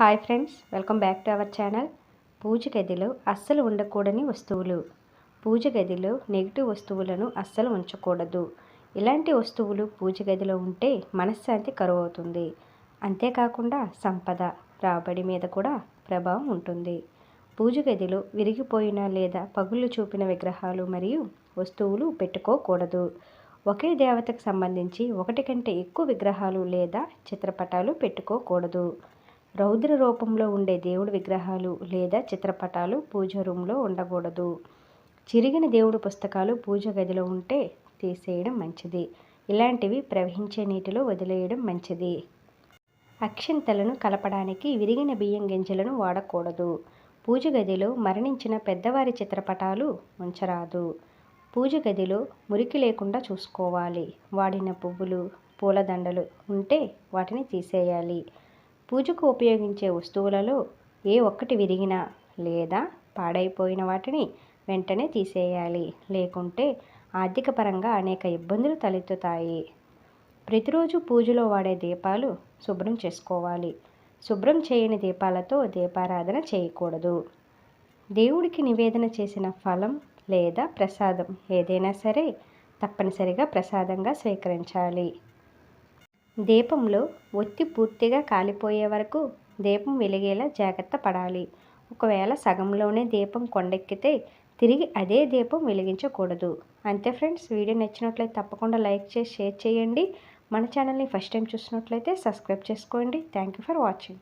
Hi friends welcome back to our channel. పూజ గదిలో అస్సలు ఉండకూడని వస్తువులు. పూజ గదిలో నెగిటివ్ వస్తువులను అస్సలు ఉంచకూడదు. ఇలాంటి వస్తువులు పూజ గదిలో ఉంటే మనశ్శాంతి కరువు అవుతుంది అంతేకాకుండా సంపద రాబడి మీద కూడా ప్రభావం ఉంటుంది. పూజ గదిలో విరిగిపోయిన లేదా పగుళ్ళు చూపిన విగ్రహాలు మరియు వస్తువులు పెట్టుకోకూడదు. ఒకే దేవతకు సంబంధించి ఒకటి కంటే ఎక్కువ విగ్రహాలు లేదా చిత్రపటాలు పెట్టుకోకూడదు. రౌద్ర రూపంలో ఉండే దేవుడి విగ్రహాలు లేదా చిత్రపటాలు పూజ రూమ్లో ఉండకూడదు. చిరిగిన దేవుడి పుస్తకాలు పూజ గదిలో ఉంటే తీసేయడం మంచిది. ఇలాంటివి ప్రవహించే నీటిలో వదిలేయడం మంచిది. అక్షంతలను కలపడానికి విరిగిన బియ్యం గింజలను వాడకూడదు. పూజ గదిలో మరణించిన పెద్దవారి చిత్రపటాలు ఉంచరాదు. పూజ గదిలో మురికి లేకుండా చూసుకోవాలి. వాడిన పువ్వులు పూలదండలు ఉంటే వాటిని తీసేయాలి. పూజకు ఉపయోగించే వస్తువులలో ఏ ఒక్కటి విరిగినా లేదా పాడైపోయిన వాటిని వెంటనే తీసేయాలి. లేకుంటే ఆర్థికపరంగా అనేక ఇబ్బందులు తలెత్తుతాయి. ప్రతిరోజు పూజలో వాడే దీపాలు శుభ్రం చేసుకోవాలి. శుభ్రం చేయని దీపాలతో దీపారాధన చేయకూడదు. దేవుడికి నివేదన చేసిన ఫలం లేదా ప్రసాదం ఏదైనా సరే తప్పనిసరిగా ప్రసాదంగా స్వీకరించాలి. దీపంలో ఒత్తి పూర్తిగా కాలిపోయే వరకు దీపం వెలిగేలా జాగ్రత్త పడాలి. ఒకవేళ సగంలోనే దీపం కొండెక్కితే తిరిగి అదే దీపం వెలిగించకూడదు. అంతే ఫ్రెండ్స్ వీడియో నచ్చినట్లయితే తప్పకుండా లైక్ చేసి షేర్ చేయండి. మన ఛానల్ని ఫస్ట్ టైం చూసినట్లయితే సబ్స్క్రైబ్ చేసుకోండి. Thank you for watching.